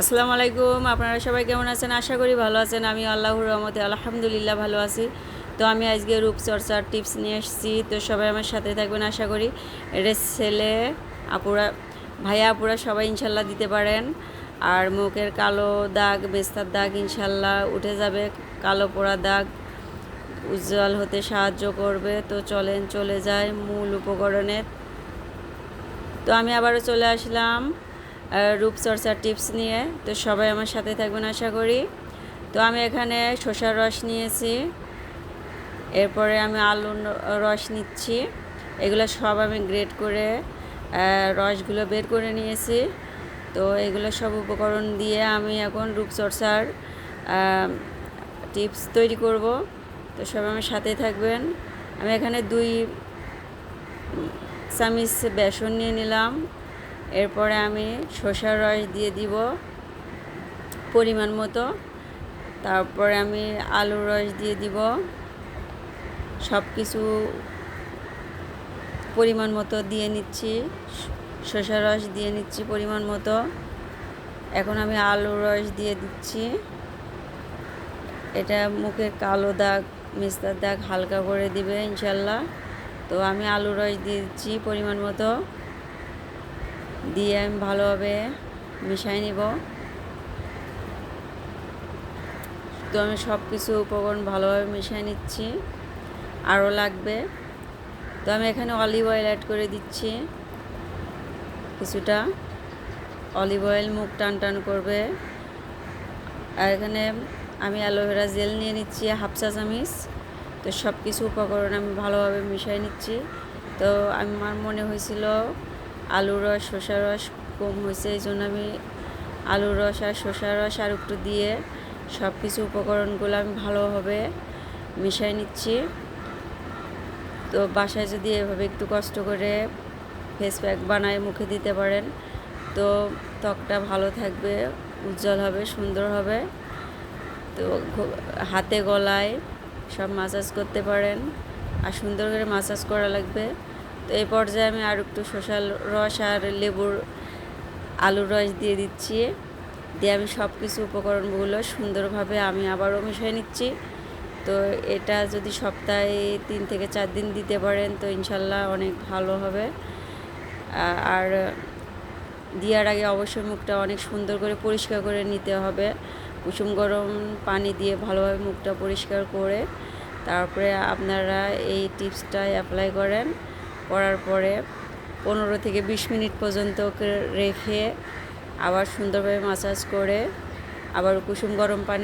আসসালামু আলাইকুম, আপনারা সবাই কেমন আছেন? আশা করি ভালো আছেন। আমি আল্লাহর রহমতে আলহামদুলিল্লাহ ভালো আছি। তো আমি আজকে রূপচর্চার টিপস নিয়ে এসেছি। তো সবাই আমার সাথে থাকবেন, আশা করি। এটা ছেলে, আপুরা, ভাইয়া, আপুরা সবাই ইনশাল্লাহ দিতে পারেন। আর মুখের কালো দাগ, বেস্তার দাগ ইনশাল্লাহ উঠে যাবে। কালো পোড়া দাগ উজ্জ্বল হতে সাহায্য করবে। তো চলেন, চলে যায় মূল উপকরণের তো আমি আবারও চলে আসলাম। রূপচর্চার টিপস নিয়ে। তো সবাই আমার সাথে থাকবেন আশা করি। তো আমি এখানে শসার রস নিয়েছি। এরপরে আমি আলুর রস নিচ্ছি। এগুলো সব আমি গ্রেড করে রসগুলো বের করে নিয়েছি। তো এগুলো সব উপকরণ দিয়ে আমি এখন রূপচর্চার টিপস তৈরি করব। তো সবাই আমার সাথে থাকবেন। আমি এখানে দুই চামিচ বেসন নিয়ে নিলাম। এরপরে আমি শসার রস দিয়ে দিব পরিমাণ মতো। তারপরে আমি আলুর রস দিয়ে দিব। সব কিছু পরিমাণ মতো দিয়ে নিচ্ছি। শসার রস দিয়ে নিচ্ছি পরিমাণ মতো। এখন আমি আলুর রস দিয়ে দিচ্ছি। এটা মুখে কালো দাগ, মিস্তার দাগ হালকা করে দিবে ইনশাল্লাহ। তো আমি আলু রস দিয়ে দিচ্ছি পরিমাণ মতো। দিয়ে আমি ভালোভাবে মিশাই নিব। তো আমি সব কিছু উপকরণ ভালোভাবে মিশিয়ে নিচ্ছি। আরও লাগবে। তো আমি এখানে অলিভ অয়েল অ্যাড করে দিচ্ছি। কিছুটা। অলিভ অয়েল মুখ টান টান করবে। আর এখানে আমি অ্যালোভেরা জেল নিয়ে নিচ্ছি, হাফ চা চামিচ। তো সব কিছু উপকরণ আমি ভালোভাবে মিশিয়ে নিচ্ছি। তো আমার মনে হয়েছিল আলু রস, শসা রস কম হয়েছে এই জন্য আমি আলু রস আর শসা রস আর একটু দিয়ে সব কিছু উপকরণগুলো আমি ভালোভাবে মিশিয়ে নিচ্ছি। তো বাসায় যদি এভাবে একটু কষ্ট করে ফেস প্যাক বানায়, মুখে দিতে পারেন, তো ত্বকটা ভালো থাকবে, উজ্জ্বল হবে, সুন্দর হবে। তো হাতে গলায় সব মাসাজ করতে পারেন, আর সুন্দর করে মাসাজ করা লাগবে। তো এই পর্যায়ে আমি আর একটু শসার রস আর লেবুর আলুর রস দিয়ে দিচ্ছি। দিয়ে আমি সব কিছু উপকরণগুলো সুন্দরভাবে আমি আবারও মিশিয়ে নিচ্ছি। তো এটা যদি সপ্তাহে তিন থেকে চার দিন দিতে পারেন, তো ইনশাল্লাহ অনেক ভালো হবে। আর দেওয়ার আগে অবশ্যই মুখটা অনেক সুন্দর করে পরিষ্কার করে নিতে হবে। কুসুম গরম পানি দিয়ে ভালোভাবে মুখটা পরিষ্কার করে তারপরে আপনারা এই টিপসটা অ্যাপ্লাই করেন। করার পরে পনেরো থেকে বিশ মিনিট পর্যন্ত রেখে আবার সুন্দরভাবে মাসাজ করে আবার কুসুম গরম পানি